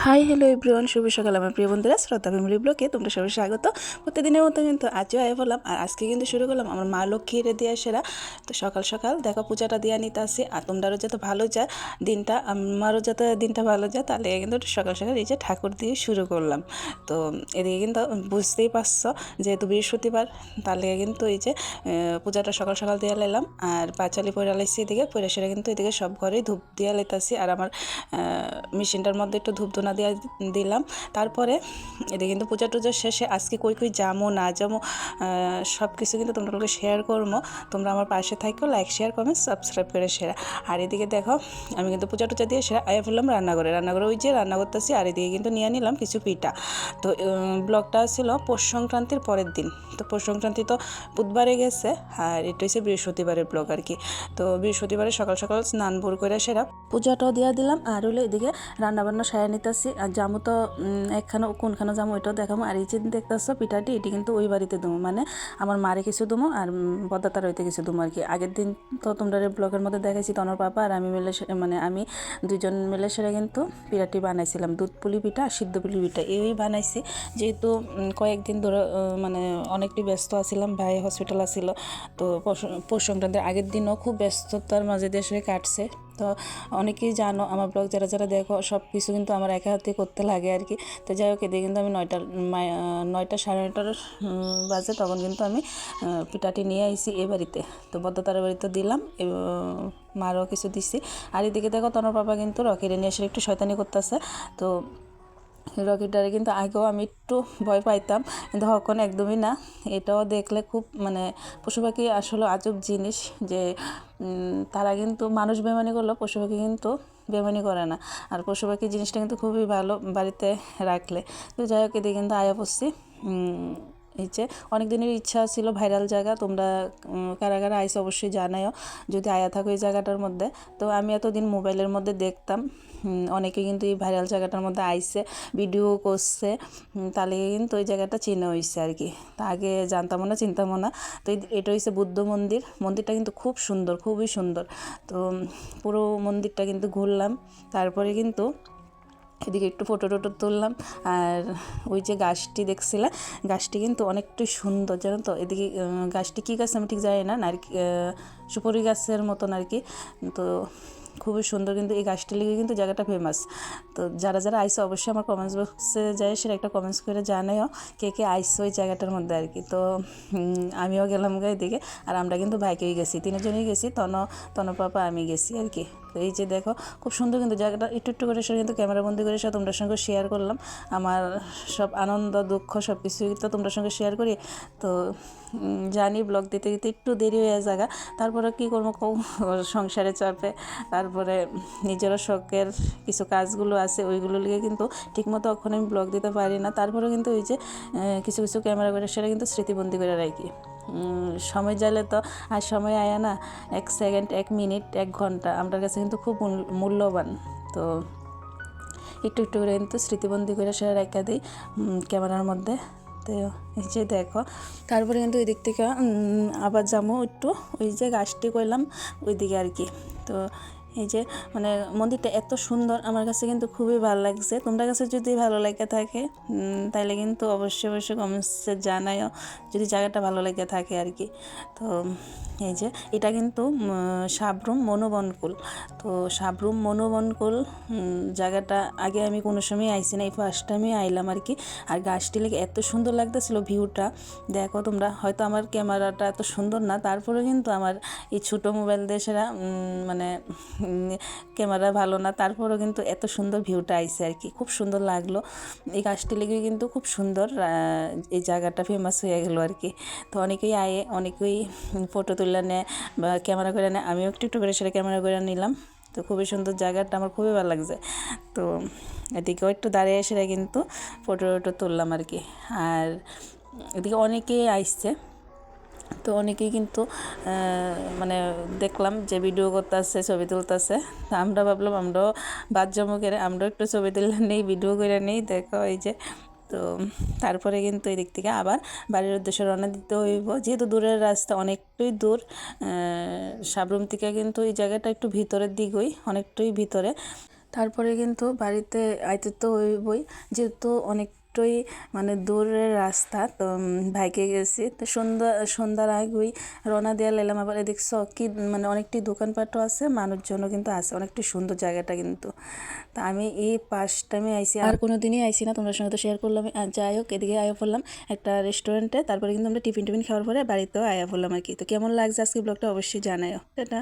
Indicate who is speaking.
Speaker 1: Hi hello everyone শুভ সকাল আমার প্রিয় বন্ধুরা শ্রদ্ধা ফ্যামিলি ব্লকে তোমরা সবাই স্বাগত। প্রতিদিনের মতো কিন্তু আজও আয় বললাম আর আজকে কিন্তু শুরু করলাম আমার মা লক্ষ্মীর দিয়ে সেরা। তো সকাল সকাল দেখো পূজাটা দিয়ে নিতে আসি। আর তোমরাও যাতে ভালো যায় দিনটা, আমারও যাতে দিনটা ভালো যায়, তাহলে কিন্তু সকাল সকাল এই যে ঠাকুর দিয়ে শুরু করলাম। তো এদিকে কিন্তু বুঝতেই পারছ, যেহেতু বৃহস্পতিবার, তাহলে কিন্তু এই যে পূজাটা সকাল সকাল দিয়ে লাইলাম আর পাঁচালি পরে লাইছি এদিকে পরে সেরা কিন্তু এদিকে সব ঘরেই ধূপ দিয়ে লাইতাছি আর আমার মেশিনটার মধ্যে একটু ধূপ ধুনা দিয়ে দিলাম। তারপরে এদিকে কিন্তু পূজা টুজা শেষে আজকে কই কই যামো, না যামো সব কিছু কিন্তু তোমরা লোকে শেয়ার করব তোমরা আমার পাশে থাকো লাইক শেয়ার কমেন্ট সাবস্ক্রাইব করে সেরা আর এদিকে দেখো, আমি কিন্তু পূজা টুজা দিয়ে সেরা আয়া ফেললাম রান্নাঘরে। রান্নাঘরে ওই যে রান্না করতেছি, আর এদিকে কিন্তু নিয়ে নিলাম কিছু পিঠা। তো ব্লগটা ছিল পৌষ সংক্রান্তির পরের দিন। তো পৌষ সংক্রান্তি তো বুধবারে গেছে, আর এটা হচ্ছে বৃহস্পতিবারের ব্লগ আর কি। তো বৃহস্পতিবারে সকাল সকাল স্নান ভোর করে সেরা পূজাটাও দিয়ে দিলাম। আর হলো এদিকে রান্নাবান্না সায়া নিতেছি আর জামু তো একখানে, কোনখানে জামু ওইটাও দেখাবো আর এই যে দেখতেছ পিঠাটি, এটি কিন্তু ওই বাড়িতে দেবো মানে আমার মারে কিছু দেবো আর বদাতার হইতে কিছু দেবো আর কি। আগের দিন তো তোমরা ব্লগের মধ্যে দেখাইছি, তনর পাপা আর আমি মিলে মানে আমি দুজন মিলে সেটা কিন্তু পিঠাটি বানাইছিলাম। দুধ পুলি পিঠা আর সিদ্ধ পুলি পিঠা, এই বানাইছি। যেহেতু কয়েকদিন ধরে মানে অনেকটি ব্যস্ত আছিলাম, ভাই হসপিটাল আছিল। তো পৌষ সংক্রান্তির আগের দিনও খুব ব্যস্ততার মাঝে দেশে কাটছে। তো অনেকেই জানো, আমার ব্লগ যারা যারা দেখো সব কিছু কিন্তু আমার একা হাতে করতে লাগে আর কি। তো যাই হোক, এদিকে কিন্তু আমি নয়টা নয়টা সাড়ে নয়টার বাজে, তখন কিন্তু আমি পিঠাটি নিয়ে আইছি এ বাড়িতে। তো বদ্ধতার বাড়িতে দিলাম মারও কিছু দিছি। আর এদিকে দেখো তোমার বাবা কিন্তু রকিরে নিয়ে এসে একটু শয়তানি করতেছে। তো রকেটারে কিন্তু আগেও আমি একটু ভয় পাইতাম। কিন্তু এখন একদমই না। এটাও দেখলে খুব মানে পশু পাখি আসলে আজব জিনিস যে তারা কিন্তু মানুষ বেমানি করলেও পশু পাখি কিন্তু বেমানি করে না। আর পশু পাখি জিনিসটা কিন্তু খুবই ভালো বাড়িতে রাখলে। তো যাই হোক, এদিকে কিন্তু আয়া পড়ছি। উম, অনেক দিনের ইচ্ছা ছিল ভাইরাল জায়গা তোমরা কারা কারা আইসে অবশ্যই জানাইও যদি আয়া থাকো এই জায়গাটার মধ্যে। তো আমি এতদিন মোবাইলের মধ্যে দেখতাম অনেকে কিন্তু এই ভাইরাল জায়গাটার মধ্যে আইসে ভিডিও করছে তাহলে কিন্তু ওই জায়গাটা চেনা হয়েছে আর কি। তা আগে জানতামও না চিন্তামও না। তো এটা হচ্ছে বুদ্ধ মন্দির। মন্দিরটা কিন্তু খুব সুন্দর খুবই সুন্দর। তো পুরো মন্দিরটা কিন্তু ঘুরলাম। তারপরে কিন্তু এদিকে একটু ফটো টোটো তুললাম। আর ওই যে গাছটি দেখছিলাম গাছটি কিন্তু অনেকটাই সুন্দর, জানো তো? এদিকে গাছটি কী গাছ আমি ঠিক জানি না, নারকি সুপারি গাছের মতন আর কি তো খুবই সুন্দর কিন্তু এই গাছটি লেগে কিন্তু জায়গাটা ফেমাস তো যারা যারা আইসো অবশ্যই আমার কমেন্টস বক্সে যায় সেটা একটা কমেন্টস করে জানাইও কে কে আইসো ওই জায়গাটার মধ্যে আর কি তো আমিও গেলাম গা এদিকে, আর আমরা কিন্তু বাইকেই গেছি, তিনজনই গেছি, তন তন পাপা, আমি গেছি আর কি এই যে দেখো, খুব সুন্দর কিন্তু জায়গাটা। একটু একটু করে সে কিন্তু ক্যামেরা বন্দি করে সে তোমাদের সঙ্গে শেয়ার করলাম। আমার সব আনন্দ, দুঃখ সব কিছুই তো তোমাদের সঙ্গে শেয়ার করি। তো জানি ব্লগ দিতে দিতে একটু দেরি হয়ে জায়গা তারপরে কী করব? সংসারে চাপে। তারপরে নিজেরও শখের কিছু কাজগুলো আছে, ওইগুলো লিগে কিন্তু ঠিকমতো এখন আমি ব্লগ দিতে পারি না। তারপরে কিন্তু ওই যে কিছু কিছু ক্যামেরা করে সেটা কিন্তু স্মৃতিবন্দি করে রাখি। সময় যাইলে তো, আর সময় আয়া না, এক সেকেন্ড এক মিনিট এক ঘণ্টা। আমার কাছে কিন্তু খুব মূল- মূল্যবান। তো একটু একটু করে কিন্তু স্মৃতিবন্দি করে সেটা রেখে দিই ক্যামেরার মধ্যে। তো এই যে দেখো, তারপরে কিন্তু ওই দিক থেকে আবার যাব একটু। ওই যে গাছটি করলাম ওই দিকে আর কি। তো এই যে মানে মন্দিরটা এত সুন্দর, আমার কাছে কিন্তু খুবই ভালো লাগছে। তোমার কাছে যদি ভালো লাগে থাকে তাহলে কিন্তু অবশ্যই অবশ্যই কমেন্টসে জানায়ও যদি জায়গাটা ভালো লেগে থাকে আর কি। তো, এই যে, এটা কিন্তু সাবরুম মনোবনকুল। তো সাবরুম মনোবনকুল জায়গাটা আগে আমি কোনো সময় আইসি না এই ফার্স্ট টাইমে আইলাম আর কি। আর গাছটি লেগে এত সুন্দর লাগতেছিল ভিউটা। দেখো তোমরা, হয়তো আমার ক্যামেরাটা এত সুন্দর না তারপরে কিন্তু আমার এই ছোটো মোবাইল দিয়ে সেরা মানে ক্যামেরা ভালো না, তারপরেও কিন্তু এত সুন্দর ভিউটা আইছে আর কি, খুব সুন্দর লাগল। এই গাছটি লেগে কিন্তু খুব সুন্দর এই জায়গাটা ফেমাস হয়ে গেলো আর কি। তো অনেকেই আয়ে, অনেকেই ফটো তুলে নেয় বা ক্যামেরা করে নেয় আমিও একটু একটু করে সেটা ক্যামেরা করে নিলাম। তো খুবই সুন্দর জায়গাটা, আমার খুবই ভালো লাগছে। তো এদিকেও একটু দাঁড়িয়ে এসে কিন্তু ফটো টটো তুললাম আর কি। আর এদিকে অনেকেই আইসছে তো অনেকেই কিন্তু মানে দেখলাম যে ভিডিও করতেছে, ছবি তুলতেছে। তো আমরা ভাবলাম আমরাও বাদ আমরাও একটু ছবি তুলে নেই ভিডিও করে নেই, দেখো এই যে। তো তারপরে কিন্তু এই দিক থেকে আবার বাড়ির উদ্দেশ্যে রওনা দিতে হইব। যেহেতু দূরের রাস্তা অনেকটাই দূর সাবরুম থেকে কিন্তু এই জায়গাটা একটু ভিতরের দিকই, অনেকটাই ভিতরে। তারপরে কিন্তু বাড়িতে আইতে তো হইবই। যেহেতু অনেকটাই মানে দূরের রাস্তা, তো ভাইকে গেছি। তো সন্ধ্যা, সন্ধ্যার আগেই রওনা দেওয়া লাইলাম আবার দেখছ কি মানে অনেকটি দোকানপাটও আছে, মানুষজনও কিন্তু আছে, অনেকটি সুন্দর জায়গাটা কিন্তু। তা আমি এই ফার্স্ট টাইমে আইসি আর কোনো দিনই আইসি না তোমার সঙ্গে তো শেয়ার করলাম। যাই হোক, এদিকে আয়া পড়লাম একটা রেস্টুরেন্টে তারপরে কিন্তু আমরা টিফিন টিফিন খাওয়ার পরে বাড়িতেও আয়া পড়লাম আর কি। তো কেমন লাগছে আজকে ব্লগটা অবশ্যই জানাও এটা